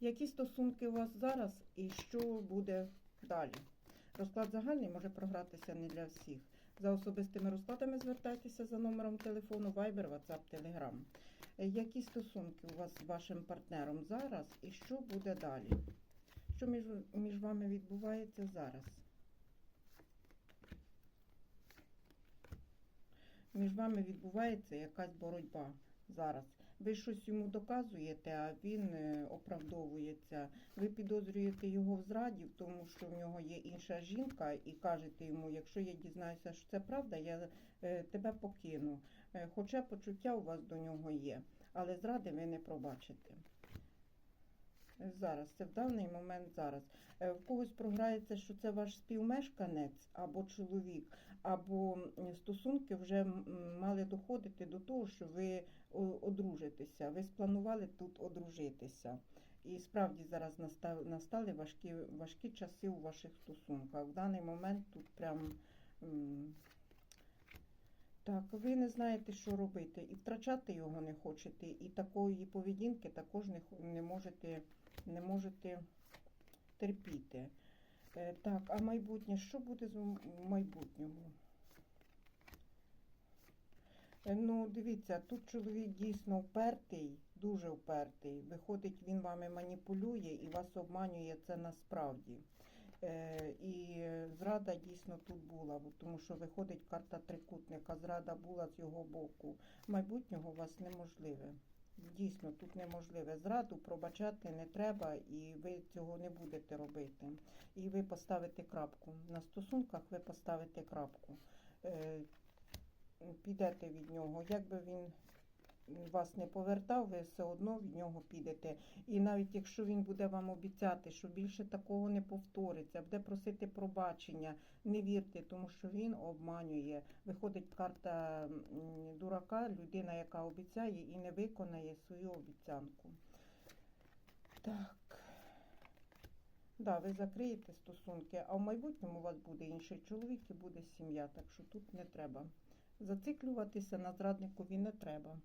Які стосунки у вас зараз і що буде далі? Розклад загальний може програтися не для всіх. За особистими розкладами звертайтеся за номером телефону Viber, WhatsApp, Telegram. Які стосунки у вас з вашим партнером зараз і що буде далі? Що між, між вами відбувається зараз? Між вами відбувається якась боротьба зараз. Ви щось йому доказуєте, а він е, оправдовується. Ви підозрюєте його в зраді, в тому що в нього є інша жінка, і кажете йому, якщо я дізнаюся, що це правда, я е, тебе покину. Е, Хоча почуття у вас до нього є, але зради ви не пробачите. Зараз, це в даний момент зараз. Е, В когось програється, що це ваш співмешканець або чоловік, або стосунки вже мали доходити до того, що ви одружитеся. Ви спланували тут одружитися. І справді зараз настали важкі, важкі часи у ваших стосунках. В даний момент тут прям. Так, ви не знаєте, що робити, і втрачати його не хочете, і такої поведінки також не, не можете, не можете терпіти. Е, Так, а майбутнє, що буде з майбутньому? Е, Ну, дивіться, тут чоловік дійсно впертий, дуже впертий. Виходить, він вами маніпулює і вас обманює це насправді. Е, і зрада дійсно тут була, тому що виходить карта трикутника, зрада була з його боку. Майбутнього у вас неможливе. Дійсно, тут неможливе. Зраду пробачати не треба, і ви цього не будете робити. І ви поставите крапку. На стосунках ви поставите крапку. Е, підете від нього. Якби він вас не повертав, ви все одно від нього підете. І навіть якщо він буде вам обіцяти, що більше такого не повториться, буде просити пробачення, не вірте, тому що він обманює. Виходить карта дурака, людина, яка обіцяє і не виконає свою обіцянку. Так. Да, ви закриєте стосунки, а в майбутньому у вас буде інший чоловік і буде сім'я, так що тут не треба. Зациклюватися на зрадникові не треба.